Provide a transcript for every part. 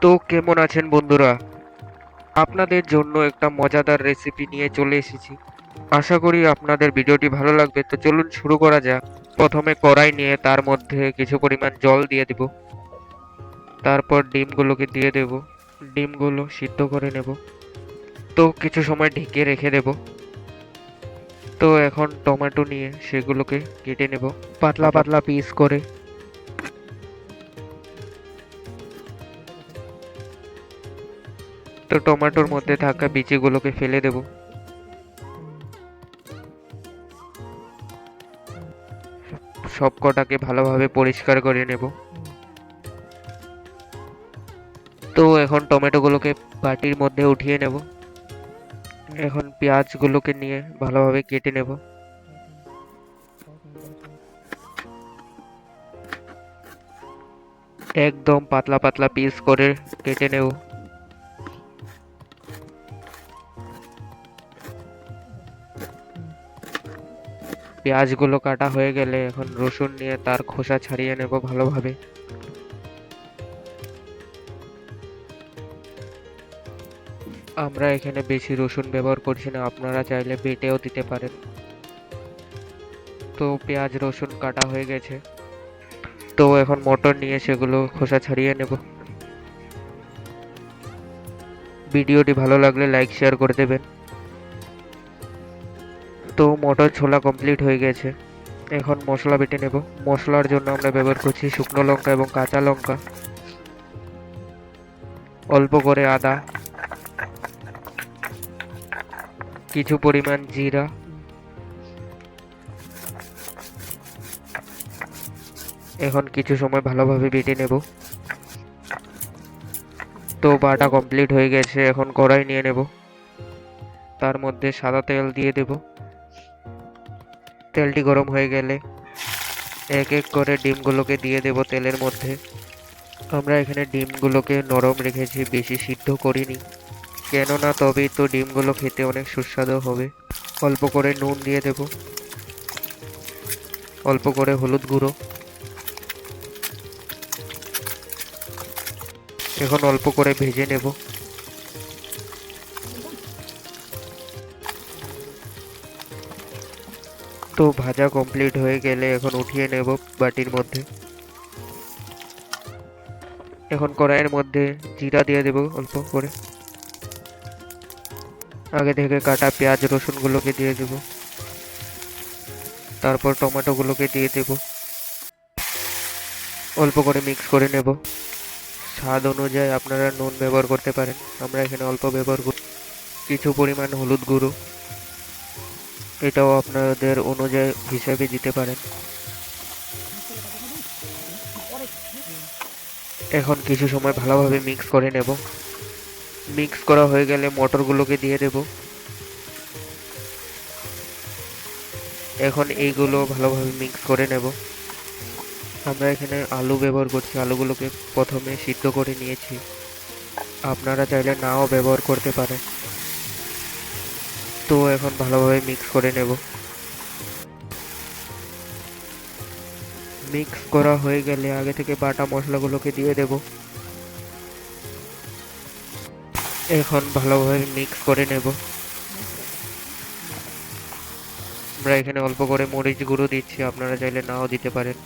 তো কেমন আছেন বন্ধুরা? আপনাদের জন্য একটা মজাদার রেসিপি নিয়ে চলে এসেছি। আশা করি আপনাদের ভিডিওটি ভালো লাগবে। তো চলুন শুরু করা যাক। প্রথমে কড়াই নিয়ে তার মধ্যে কিছু পরিমাণ জল দিয়ে দেব। তারপর ডিমগুলোকে দিয়ে দেব। ডিমগুলো সিদ্ধ করে নেব। তো কিছু সময় ঢেকে রেখে দেব। তো এখন টমেটো নিয়ে সেগুলোকে কেটে নেব। পাতলা পাতলা পিস করে তো টমেটোর মধ্যে থাকা বিচিগুলোকে ফেলে দেব। সব কটাকে ভালোভাবে পরিষ্কার করে নেব। তো এখন টমেটোগুলোকে বাটির মধ্যে উঠিয়ে নেব। এখন পেঁয়াজগুলোকে নিয়ে ভালোভাবে কেটে নেব। একদম পাতলা পাতলা পিস করে কেটে নেব। পেঁয়াজগুলো কাটা হয়ে গেলে এখন রসুন নিয়ে তার খোসা ছাড়িয়ে নেব ভালোভাবে। আমরা এখানে বেশি রসুন ব্যবহার করছি না, আপনারা চাইলে বেটেও দিতে পারেন। তো পেঁয়াজ, রসুন কাটা হয়ে গেছে। তো এখন মটর নিয়ে সেগুলো খোসা ছাড়িয়ে নেব। ভিডিওটি ভালো লাগলে লাইক, শেয়ার করে দেবেন। তো মটর ছোলা কমপ্লিট হয়ে গেছে। এখন মশলা বেটে নেব। মশলার জন্য আমরা ব্যবহার করছি শুকনো লঙ্কা এবং কাঁচা লঙ্কা। অল্প করে আদা। কিছু পরিমাণ জিরা। এখন কিছু সময় ভালোভাবে বেটে নেব। তো বাটা কমপ্লিট হয়ে গেছে। এখন কড়াই নিয়ে নেব। তার মধ্যে সাদা তেল দিয়ে দেব। তেলটি গরম হয়ে গেলে এক এক করে ডিমগুলোকে দিয়ে দেব তেলের মধ্যে। আমরা এখানে ডিমগুলোকে নরম রেখেছি, বেশি সিদ্ধ করিনি। কেননা তবেই তো ডিমগুলো খেতে অনেক সুস্বাদু হবে। অল্প করে নুন দিয়ে দেব। অল্প করে হলুদ গুঁড়ো। এখন অল্প করে ভেজে নেব। তো ভাজা কমপ্লিট হয়ে গেলে এখন উঠিয়ে নেব বাটির মধ্যে। এখন কড়াইয়ের মধ্যে জিরা দিয়ে দেব অল্প করে। আগে থেকে কাটা পেঁয়াজ, রসুনগুলোকে দিয়ে দেব। তারপর টমেটোগুলোকে দিয়ে দেব। অল্প করে মিক্স করে নেব। স্বাদ অনুযায়ী আপনারা নুন ব্যবহার করতে পারেন। আমরা এখানে অল্প ব্যবহার করি। কিছু পরিমাণ হলুদ গুঁড়ো। এটাও আপনাদের অনুযায়ী হিসাবে দিতে পারেন। এখন কিছু সময় ভালোভাবে মিক্স করে নেব। মিক্স করা হয়ে গেলে মটরগুলোকে দিয়ে দেব। এখন এইগুলো ভালোভাবে মিক্স করে নেব। আমরা এখানে আলু ব্যবহার করছি। আলুগুলোকে প্রথমে সিদ্ধ করে নিয়েছি। আপনারা চাইলে নাও ব্যবহার করতে পারেন। তো এখন ভালোভাবে মিক্স করে নেব। মিক্স করা হয়ে গেলে আগে থেকে বাটা মশলাগুলোকে দিয়ে দেব। এখন ভালোভাবে মিক্স করে নেব। আমরা এখানে অল্প করে মরিচ গুঁড়ো দিচ্ছি, আপনারা চাইলে নাও দিতে পারেন।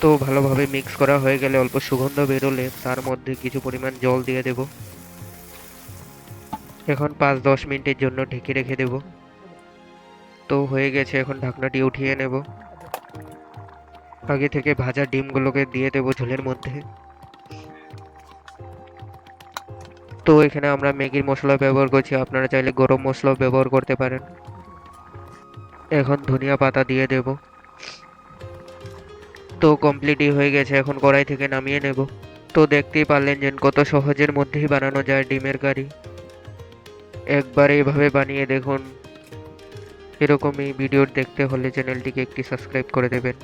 তো ভালোভাবে মিক্স করা হয়ে গেলে অল্প সুগন্ধ বেরোলে তার মধ্যে কিছু পরিমাণ জল দিয়ে দেব। এখন পাঁচ দশ মিনিটের জন্য ঢেকে রেখে দেব। তো হয়ে গেছে, এখন ঢাকনাটি উঠিয়ে নেব। আগে থেকে ভাজা ডিমগুলোকে দিয়ে দেব ঝোলের মধ্যে। তো এখানে আমরা ম্যাগির মশলা ব্যবহার করছি, আপনারা চাইলে গরম মশলাও ব্যবহার করতে পারেন। এখন ধনিয়া পাতা দিয়ে দেব। তো কমপ্লিটই হয়ে গেছে, এখন কড়াই থেকে নামিয়ে নেব। তো দেখতেই পারলেন যে কত সহজের মধ্যেই বানানো যায় ডিমের কারি। একবার এইভাবে বানিয়ে দেখুন। এরকমই ভিডিও দেখতে হলে চ্যানেলটিকে একটি সাবস্ক্রাইব করে দেবেন।